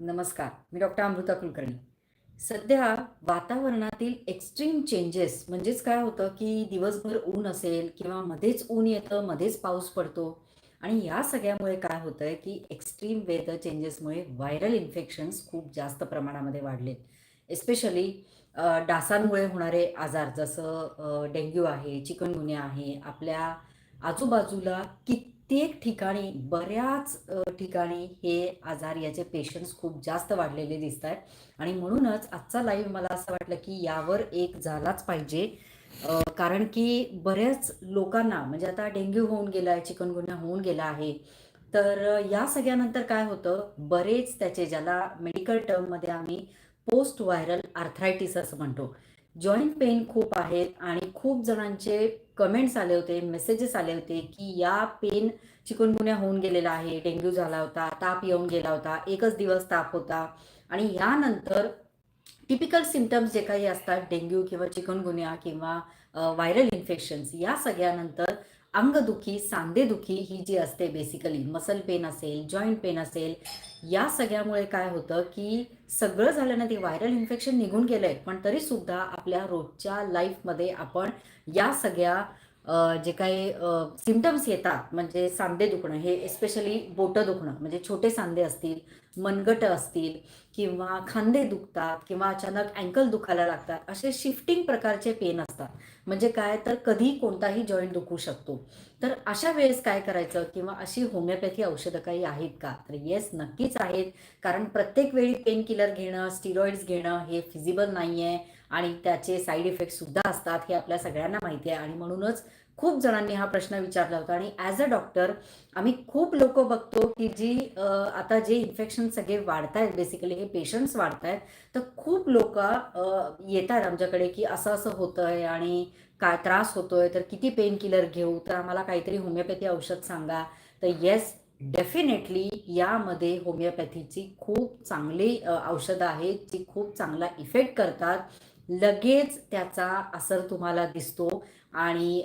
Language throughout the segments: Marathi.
नमस्कार मी डॉक्टर अमृता कुलकर्णी. सध्या वातावरणातील एक्स्ट्रीम चेंजेस म्हणजेच काय होतं की दिवसभर ऊन असेल किंवा मध्येच ऊन येतं मध्येच पाऊस पडतो आणि या सगळ्यामुळे काय होतं आहे की एक्स्ट्रीम वेदर चेंजेसमुळे व्हायरल इन्फेक्शन्स खूप जास्त प्रमाणामध्ये वाढलेत. एस्पेशली डासांमुळे होणारे आजार जसं डेंग्यू आहे चिकनगुन्या आहे आपल्या आजूबाजूला कित्येक ठिकाणी बऱ्याच ठिकाणी हे आजार याचे पेशंट्स खूप जास्त वाढलेले दिसत आहेत आणि म्हणूनच आजचा लाईव्ह मला असं वाटलं की यावर एक झालाच पाहिजे. कारण की बऱ्याच लोकांना म्हणजे आता डेंग्यू होऊन गेला आहे चिकनगुन्या होऊन गेला आहे तर या सगळ्यानंतर काय होतं? बरेच त्याचे ज्याला मेडिकल टर्ममध्ये आम्ही पोस्ट व्हायरल आर्थरायटिस असं म्हणतो. जॉईंट पेन खूप आहेत आणि खूप जणांचे कमेंट्स आले होते मेसेजेस आले होते की या पेन चिकनगुन्या होऊन गेलेला आहे डेंग्यू झाला होता ताप येऊन गेला होता एकच दिवस ताप होता. आणि यानंतर टिपिकल सिमटम्स जे काही असतात डेंग्यू किंवा चिकनगुन्या किंवा व्हायरल इन्फेक्शन्स या सगळ्यानंतर अंगदुखी सांधेदुखी ही जी असते बेसिकली मसल पेन असेल जॉईंट पेन असेल या सगळ्यामुळे काय होतं की सगळं झालं ना ते व्हायरल इन्फेक्शन निघून गेलं आहे पण तरीसुद्धा आपल्या रोजच्या लाईफमध्ये आपण या सगळ्या जे काही सिमटम्स येतात म्हणजे सांधे दुखणं हे एस्पेशली बोटं दुखणं म्हणजे छोटे सांधे असतील मनगटं असतील किंवा खांदे दुखतात किंवा अचानक अँकल दुखायला लागतात असे शिफ्टिंग प्रकारचे पेन असतात. म्हणजे काय? तर कधी कोणताही जॉईंट दुखू शकतो. तर अशा वेळेस काय करायचं? किंवा अशी होमिओपॅथी औषधं काही आहेत का? तर येस नक्कीच आहेत. कारण प्रत्येक वेळी पेन किलर घेणं स्टिरॉइड्स घेणं हे फिजिबल नाही आहे आणि त्याचे साईड इफेक्ट सुद्धा असतात हे आपल्या सगळ्यांना माहिती आहे. आणि म्हणूनच खूप जणांनी हा प्रश्न विचारला होता. आणि ॲज अ डॉक्टर आम्ही खूप लोक बघतो की जी आता जे इन्फेक्शन सगळे वाढत आहेत बेसिकली हे पेशंट्स वाढत आहेत तर खूप लोक येतात आमच्याकडे की असं असं होतं आहे आणि काय त्रास होतोय तर किती पेन किलर घेऊ तर आम्हाला काहीतरी होमिओपॅथी औषध सांगा. तर येस डेफिनेटली यामध्ये होमिओपॅथीची खूप चांगली औषधं आहेत जी खूप चांगला इफेक्ट करतात. लगेच त्याचा असर तुम्हाला दिसतो. आणि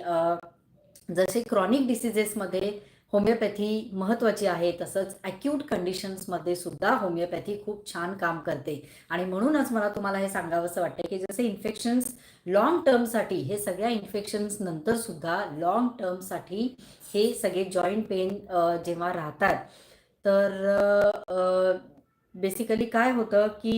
जसे क्रॉनिक डिसिजेसमध्ये होमिओपॅथी महत्त्वाची आहे तसंच ॲक्यूट कंडिशन्समध्ये सुद्धा होमिओपॅथी खूप छान काम करते. आणि म्हणूनच मला तुम्हाला हे सांगावंसं वाटतं की जसे इन्फेक्शन्स लॉंग टर्मसाठी हे सगळ्या इन्फेक्शन्स नंतर सुद्धा लॉंग टर्मसाठी हे सगळे जॉईंट पेन जेव्हा राहतात तर बेसिकली काय होतं की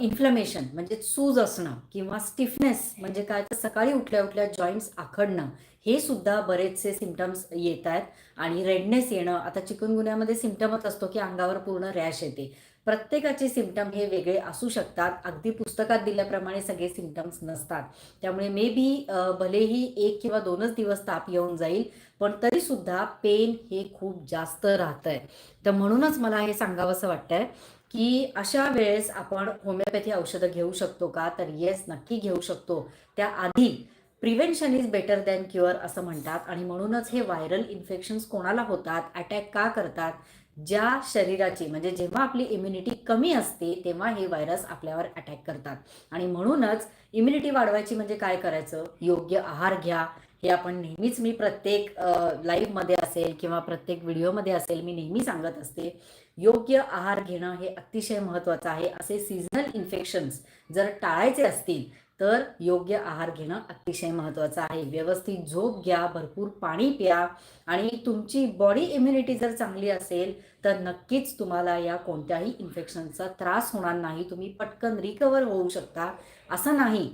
इन्फ्लमेशन म्हणजे सूज असणं किंवा स्टिफनेस म्हणजे काय? तर सकाळी उठल्या उठल्या जॉईंट्स आखडणं हे सुद्धा बरेचसे सिमटम्स येत आहेत. आणि रेडनेस येणं आता चिकनगुन्यामध्ये सिमटमच असतो की अंगावर पूर्ण रॅश येते. प्रत्येकाचे सिमटम हे वेगळे असू शकतात. अगदी पुस्तकात दिल्याप्रमाणे सगळे सिमटम्स नसतात. त्यामुळे मे बी भलेही एक किंवा दोनच दिवस ताप येऊन जाईल पण तरीसुद्धा पेन हे खूप जास्त राहतं आहे तर म्हणूनच मला हे सांगावंसं वाटतंय की अशा वेळेस आपण होमिओपॅथी औषधं घेऊ शकतो का? तर येस नक्की घेऊ शकतो. त्याआधी prevention is better than cure असं म्हणतात आणि म्हणूनच हे व्हायरल इन्फेक्शन्स कोणाला होतात? अटॅक का करतात? ज्या शरीराची म्हणजे जेव्हा आपली इम्युनिटी कमी असते तेव्हा हे व्हायरस आपल्यावर अटॅक करतात. आणि म्हणूनच इम्युनिटी वाढवायची म्हणजे काय करायचं? योग्य आहार घ्या. हे आपण नेहमीच मी प्रत्येक लाईव्हमध्ये असेल किंवा प्रत्येक व्हिडिओमध्ये असेल मी नेहमी सांगत असते. योग्य आहार घेणं हे अतिशय महत्त्वाचं आहे. असे सीझनल इन्फेक्शन्स जर टाळायचे असतील तर योग्य आहार घेणं अतिशय महत्त्वाचं आहे. व्यवस्थित झोप घ्या भरपूर पाणी प्या आणि तुमची बॉडी इम्युनिटी जर चांगली असेल तर नक्कीच तुम्हाला या कोणत्याही इन्फेक्शनचा त्रास होणार नाही. तुम्ही पटकन रिकवर होऊ शकता. असं नाही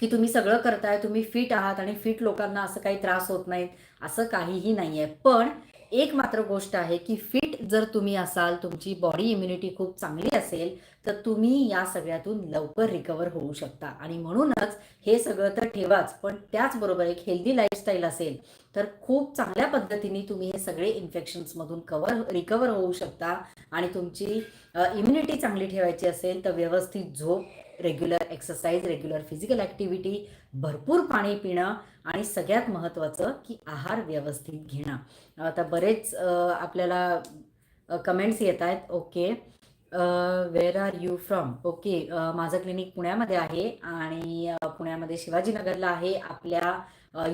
की तुम्ही सगळं करताय तुम्ही फिट आहात आणि फिट लोकांना असं काही त्रास होत नाहीत असं काहीही नाही आहे पण एक मात्र गोष्ट आहे की फिट जर तुम्ही असाल तुमची बॉडी इम्युनिटी खूप चांगली असेल तर तुम्ही या सगळ्यातून लवकर रिकवर होऊ शकता. आणि म्हणूनच हे सगळं तर ठेवाच पण त्याचबरोबर एक हेल्दी लाईफस्टाईल असेल तर खूप चांगल्या पद्धतीने तुम्ही हे सगळे इन्फेक्शन्समधून कवर रिकवर होऊ शकता. आणि तुमची इम्युनिटी चांगली ठेवायची असेल तर व्यवस्थित झोप regular exercise regular physical activity भरपूर पाणी पिणं आणि सगळ्यात महत्त्वाचं की आहार व्यवस्थित घेणं. आता बरेच आपल्याला कमेंट्स येत आहेत. Okay. Where are you from okay. माझं क्लिनिक पुण्यामध्ये आहे आणि पुण्यामध्ये शिवाजीनगरला आहे. आपल्या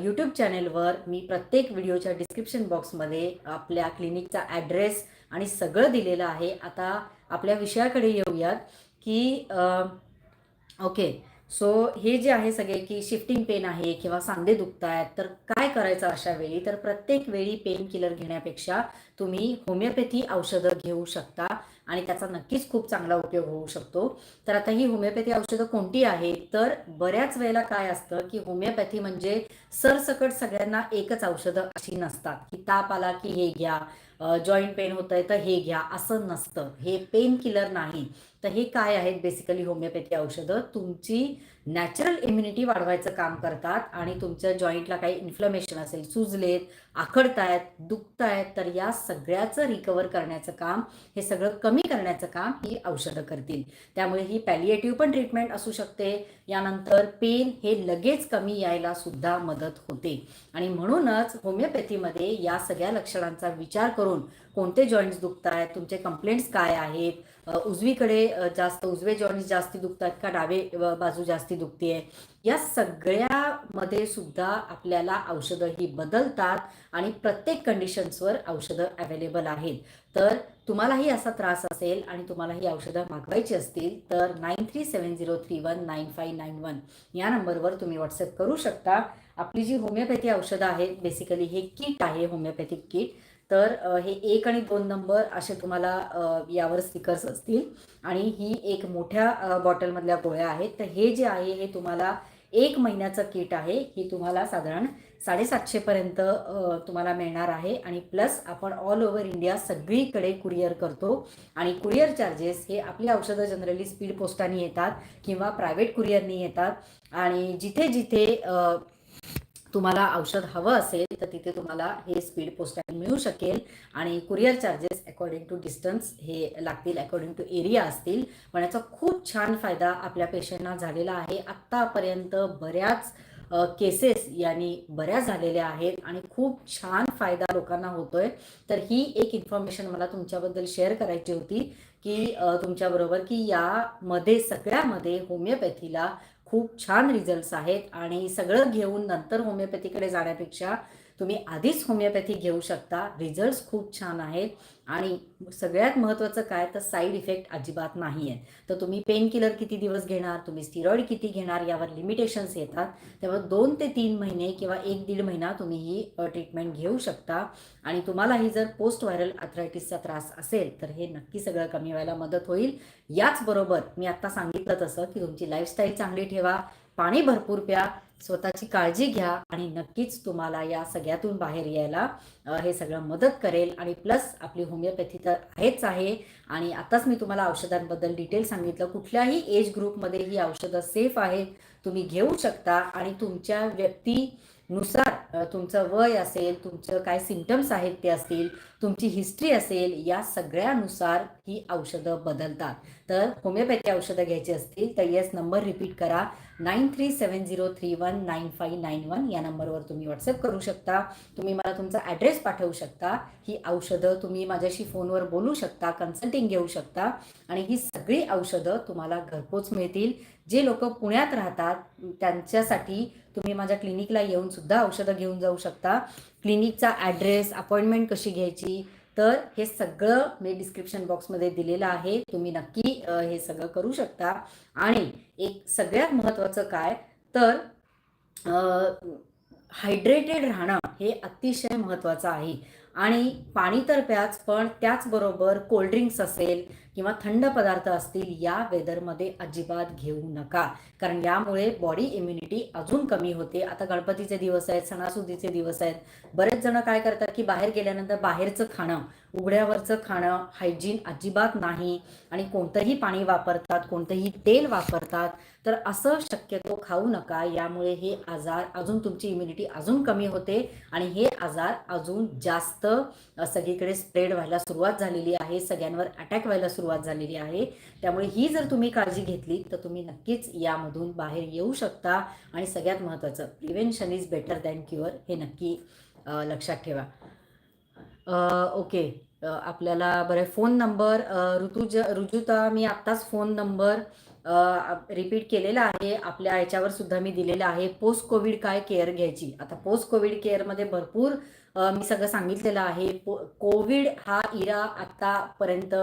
यूट्यूब चॅनेलवर मी प्रत्येक व्हिडिओच्या डिस्क्रिप्शन बॉक्समध्ये आपल्या क्लिनिकचा ॲड्रेस आणि सगळं दिलेलं आहे. आता आपल्या विषयाकडे येऊयात की ओके. सो हे जे आहे सगळे की शिफ्टिंग पेन आहे किंवा सांधे दुखत आहेत तर काय करायचं अशा वेळी? तर प्रत्येक वेळी पेन किलर घेण्यापेक्षा तुम्ही होमिओपॅथी औषधं घेऊ शकता आणि त्याचा नक्कीच खूप चांगला उपयोग होऊ शकतो. तर आता ही होमिओपॅथी औषधं कोणती आहेत? तर बऱ्याच वेळेला काय असतं की होमिओपॅथी म्हणजे सरसकट सगळ्यांना एकच औषधं अशी नसतात. की ताप आला की हे घ्या जॉईंट पेन होत आहे तर हे घ्या. असं नसतं. हे पेन किलर नाही. तर हे काय आहेत? बेसिकली होमिओपॅथी औषधं. तुमची नॅचरल इम्युनिटी वाढवायचं काम करतात आणि तुमच्या जॉईंटला काही इन्फ्लमेशन असेल सुजलेत आखडतायत दुखतायत तर या सगळ्याचं रिकवर करण्याचं काम हे सगळं कमी करण्याचं काम ही औषधं करतील. त्यामुळे ही पॅलिएटिव्ह पण ट्रीटमेंट असू शकते. यानंतर पेन हे लगेच कमी यायला सुद्धा मदत होते. आणि म्हणूनच होमिओपॅथीमध्ये या सगळ्या लक्षणांचा विचार करून कोणते जॉईंट्स दुखत आहेत तुमचे कंप्लेंट्स काय आहेत उजवीकडे जास्त उजवे जॉईंट्स जास्ती दुखतात का डावे बाजू जास्ती दुखते या सगळ्या मध्ये सुद्धा आपल्याला औषधं ही बदलतात आणि प्रत्येक कंडिशन्सवर औषधं अवेलेबल आहेत. तर तुम्हालाही असा त्रास असेल आणि तुम्हाला ही औषधं मागवायची असतील तर nine three seven zero three one nine five nine one या नंबरवर तुम्ही व्हॉट्सअप करू शकता. आपली जी होमिओपॅथी औषधं आहेत बेसिकली हे किट आहे होमिओपॅथिक किट तर हे एक आणि दोन नंबर असे तुम्हाला यावर स्टिकर्स असतील. आणि ही एक मोठ्या बॉटलमधल्या गोळ्या आहेत. तर हे जे आहे हे तुम्हाला एक महिन्याचं किट आहे ही तुम्हाला साधारण साडेसातशेपर्यंत तुम्हाला मिळणार आहे आणि प्लस आपण ऑल ओव्हर इंडिया सगळीकडे कुरिअर करतो आणि कुरिअर चार्जेस हे आपली औषधं जनरली स्पीड पोस्टाने येतात किंवा प्रायव्हेट कुरिअरनी येतात. आणि जिथे जिथे तुम्हाला औषध हवं असेल तर तिथे तुम्हाला हे स्पीड पोस्टाने मिळू शकेल. आणि courier charges according to distance हे लागतील अकॉर्डिंग टू एरिया असतील. पण याचा खूप छान फायदा आपल्या पेशंटना झालेला आहे. आत्तापर्यंत बऱ्याच केसेस यांनी बऱ्याच झालेल्या आहेत आणि खूप छान फायदा लोकांना होतोय. तर ही एक इन्फॉर्मेशन मला तुमच्याबद्दल शेअर करायची होती की तुमच्याबरोबर की यामध्ये सगळ्यामध्ये होमिओपॅथीला खूप छान रिझल्ट्स आहेत. आणि सगळं घेऊन नंतर होमिओपॅथीकडे जाण्यापेक्षा तुम्ही आधीच होमिओपॅथी घेऊ शकता. रिझल्ट्स खूप छान आहेत. आणि सगळ्यात महत्त्वाचं काय? तर साईड इफेक्ट अजिबात नाही आहे तर तुम्ही पेन किलर किती दिवस घेणार? तुम्ही स्टिरॉइड किती घेणार? यावर लिमिटेशन्स येतात. तेव्हा दोन ते तीन महिने किंवा एक दीड महिना तुम्ही ही ट्रीटमेंट घेऊ शकता. आणि तुम्हालाही जर पोस्ट व्हायरल अथरायटिसचा त्रास असेल तर हे नक्की सगळं कमी व्हायला मदत होईल. याचबरोबर मी आत्ता सांगितलं तसं की तुमची लाईफस्टाईल चांगली ठेवा. पाणी भरपूर प्या. स्वतःची काळजी घ्या आणि नक्कीच तुम्हाला या सगळ्यातून बाहेर यायला हे सगळं मदत करेल. आणि प्लस आपली होमिओपॅथी तर आहेच आहे. आणि आताच मी तुम्हाला औषधांबद्दल डिटेल सांगितलं. कुठल्याही एज ग्रुपमध्ये ही औषधं सेफ आहेत. तुम्ही घेऊ शकता. आणि तुमच्या व्यक्तीनुसार तुमचं वय असेल तुमचं काय सिमटम्स आहेत ते असतील तुमची हिस्ट्री असेल या सगळ्यानुसार ही औषधं बदलतात. तर होमिओपॅथी औषधं घ्यायची असतील तर येस नंबर रिपीट करा. Nine three seven zero three one nine five nine one या नंबरवर तुम्ही व्हॉट्सअप करू शकता. तुम्ही मला तुमचा ॲड्रेस पाठवू शकता. ही औषधं तुम्ही माझ्याशी फोनवर बोलू शकता कन्सल्टिंग घेऊ शकता. आणि ही सगळी औषधं तुम्हाला घरपोच मिळतील. जे लोक पुण्यात राहतात त्यांच्यासाठी तुम्ही माझ्या क्लिनिकला येऊन सुद्धा औषधं घेऊन जाऊ शकता. क्लिनिकचा ॲड्रेस अपॉइंटमेंट कशी घ्यायची? तर हे सगळं मी डिस्क्रिप्शन बॉक्समध्ये दिलेलं आहे. तुम्ही नक्की हे सगळं करू शकता. आणि एक सगळ्यात महत्त्वाचं काय? तर हायड्रेटेड राहणं हे अतिशय महत्त्वाचं आहे. आणि पाणी तर प्याच पण त्याचबरोबर कोल्ड्रिंक्स असेल किंवा थंड पदार्थ असतील या वेदरमध्ये अजिबात घेऊ नका. कारण यामुळे बॉडी इम्युनिटी अजून कमी होते. आता गणपतीचे दिवस आहेत सणासुदीचे दिवस आहेत. बरेच जण काय करतात की बाहेर गेल्यानंतर बाहेरचं खाणं उघड्यावरचं खाणं हायजीन अजिबात नाही आणि कोणतंही पाणी वापरतात कोणतंही तेल वापरतात तर असं शक्यतो खाऊ नका. यामुळे हे आजार अजून तुमची इम्युनिटी अजून कमी होते आणि हे आजार अजून जास्त सगळीकडे स्प्रेड व्हायला सुरुवात झालेली आहे. सगळ्यांवर अटॅक व्हायला सुरुवात झालेली आहे. त्यामुळे ही जर तुम्ही काळजी घेतली तर तुम्ही नक्कीच यामधून बाहेर येऊ शकता. आणि सगळ्यात महत्त्वाचं prevention is better than cure हे नक्की लक्षात ठेवा. ओके. आपल्याला बरं फोन नंबर ऋतुज ऋजुता मी आत्ताच फोन नंबर रिपीट केलेला आहे. आपल्या याच्यावर सुद्धा मी दिलेला आहे. पोस्ट कोविड काय केअर घ्यायची? आता पोस्ट कोविड केअरमध्ये भरपूर मी सगळं सांगितलेलं आहे. कोविड हा इरा आत्तापर्यंत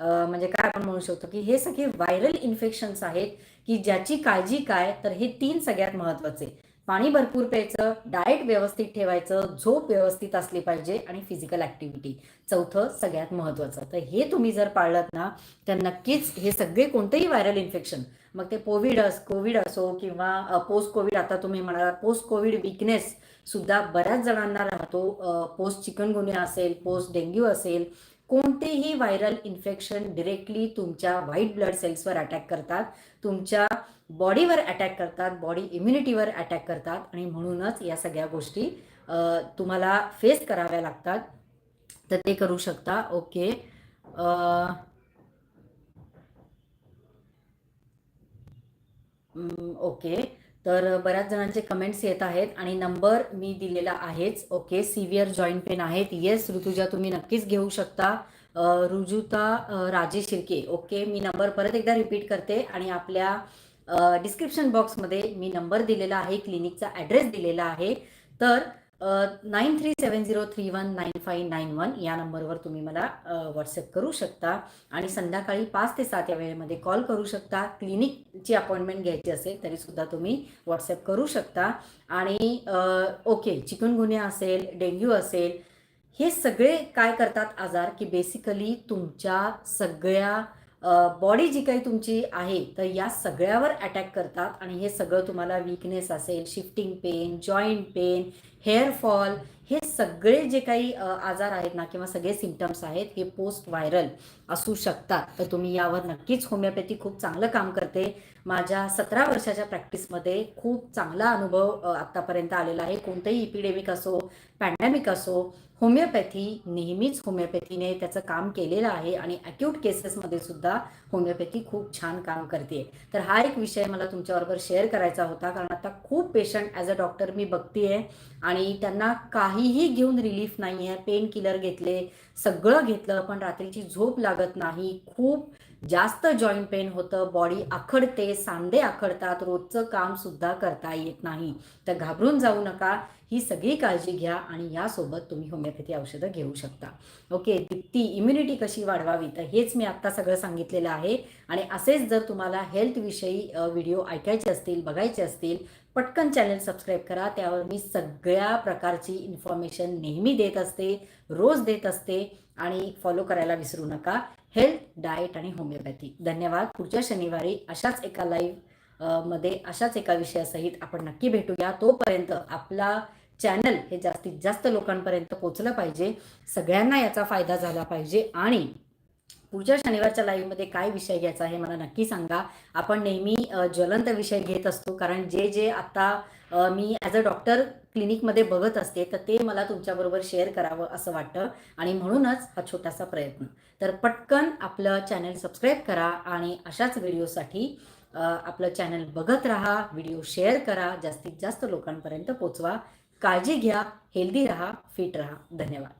म्हणजे काय आपण म्हणू शकतो की हे सगळे व्हायरल इन्फेक्शन्स आहेत की ज्याची काळजी काय? तर हे तीन सगळ्यात महत्त्वाचे पाणी भरपूर प्यायचं डाएट व्यवस्थित ठेवायचं झोप व्यवस्थित असली पाहिजे आणि फिजिकल ऍक्टिव्हिटी चौथं सगळ्यात महत्वाचं. तर हे तुम्ही जर पाळलं ना तर नक्कीच हे सगळे कोणतेही व्हायरल इन्फेक्शन मग ते कोविड अस कोविड असो किंवा पोस्ट कोविड आता तुम्ही म्हणाला पोस्ट कोविड विकनेस सुद्धा बऱ्याच जणांना राहतो. पोस्ट चिकनगुन्या असेल पोस्ट डेंग्यू असेल कोणतेही व्हायरल इन्फेक्शन डिरेक्टली तुमच्या व्हाईट ब्लड सेल्सवर अटॅक करतात. तुमच्या बॉडीवर अटॅक करतात बॉडी इम्युनिटीवर अटॅक करतात आणि म्हणूनच या सगळ्या गोष्टी तुम्हाला फेस कराव्या लागतात. तर ते करू शकता. ओके. ओके. तर बऱ्याच जणांचे कमेंट्स येत आहेत आणि नंबर मी दिलेला आहेच. ओके. सिव्हिअर जॉईंट पेन आहेत. येस ऋतुजा तुम्ही नक्कीच घेऊ शकता. ऋजुता रुजुता शिर्के ओके. मी नंबर परत एकदा रिपीट करते आणि आपल्या डिस्क्रिप्शन बॉक्समध्ये मी नंबर दिलेला आहे क्लिनिकचा ॲड्रेस दिलेला आहे. तर nine three seven zero three one nine five nine one या नंबरवर तुम्ही मला व्हॉट्सअप करू शकता. आणि संध्याकाळी पाच ते सात या वेळेमध्ये कॉल करू शकता. क्लिनिकची अपॉइंटमेंट घ्यायची असेल तरीसुद्धा तुम्ही व्हॉट्सअप करू शकता. आणि ओके चिकनगुन्या असेल डेंग्यू असेल हे सगळे काय करतात आजार? की बेसिकली तुमच्या सगळ्या बॉडी जी काही तुमची आहे तर या सगळ्यावर अटॅक करतात. आणि हे सगळं तुम्हाला वीकनेस असेल shifting pain joint pain hair fall हे सगळे जे काही आजार आहेत ना किंवा सगळे सिमटम्स आहेत हे पोस्ट व्हायरल असू शकतात. तर तुम्ही यावर नक्कीच होमिओपॅथी खूप चांगलं काम करते. माझ्या सतरा वर्षाच्या प्रॅक्टिसमध्ये खूप चांगला अनुभव आत्तापर्यंत आलेला आहे. कोणतंही इपिडेमिक असो पॅन्डेमिक असो होमिओपॅथी नेहमीच होमिओपॅथीने त्याचं काम केलेलं आहे आणि अक्यूट केसेसमध्ये सुद्धा होमिओपॅथी खूप छान काम करते. तर हा एक विषय मला तुमच्याबरोबर शेअर करायचा होता कारण आता खूप पेशंट ॲज अ डॉक्टर मी बघतीये. आणि त्यांना काहीही घेऊन रिलीफ नाही आहे पेन किलर घेतले सगळं घेतलं पण रात्रीची झोप लागत नाही. खूप जास्त जॉईंट पेन होतं. बॉडी आखडते सांधे आखडतात. रोजचं काम सुद्धा करता येत नाही. तर घाबरून जाऊ नका. ही सगळी काळजी घ्या आणि यासोबत तुम्ही होमिओपॅथी औषधं घेऊ शकता. ओके ती इम्युनिटी कशी वाढवावी? तर हेच मी आत्ता सगळं सांगितलेलं आहे. आणि असेच जर तुम्हाला हेल्थविषयी व्हिडिओ ऐकायचे असतील बघायचे असतील पटकन चॅनल सबस्क्राईब करा त्यावर मी सगळ्या प्रकारची इन्फॉर्मेशन नेहमी देत असते रोज देत असते आणि फॉलो करायला विसरू नका. हेल्थ डाएट आणि होमिओपॅथी धन्यवाद. पुढच्या शनिवारी अशाच एका लाईव्हमध्ये अशाच एका विषयासहित आपण नक्की भेटूया. तोपर्यंत आपला चॅनल हे जास्तीत जास्त लोकांपर्यंत पोचलं पाहिजे. सगळ्यांना याचा फायदा झाला पाहिजे आणि पुढच्या शनिवारच्या लाईव्हमध्ये काय विषय घ्यायचा आहे मला नक्की सांगा. आपण नेहमी ज्वलंत विषय घेत असतो. कारण जे जे आता मी ॲज अ डॉक्टर क्लिनिकमध्ये बघत असते तर ते मला तुमच्याबरोबर शेअर करावं असं वाटतं. आणि म्हणूनच हा छोटासा प्रयत्न. तर पटकन आपलं चॅनल सबस्क्राईब करा आणि अशाच व्हिडिओसाठी आपलं चॅनल बघत राहा व्हिडिओ शेअर करा जास्तीत जास्त लोकांपर्यंत पोचवा. काळजी घ्या हेल्दी राहा फिट राहा. धन्यवाद.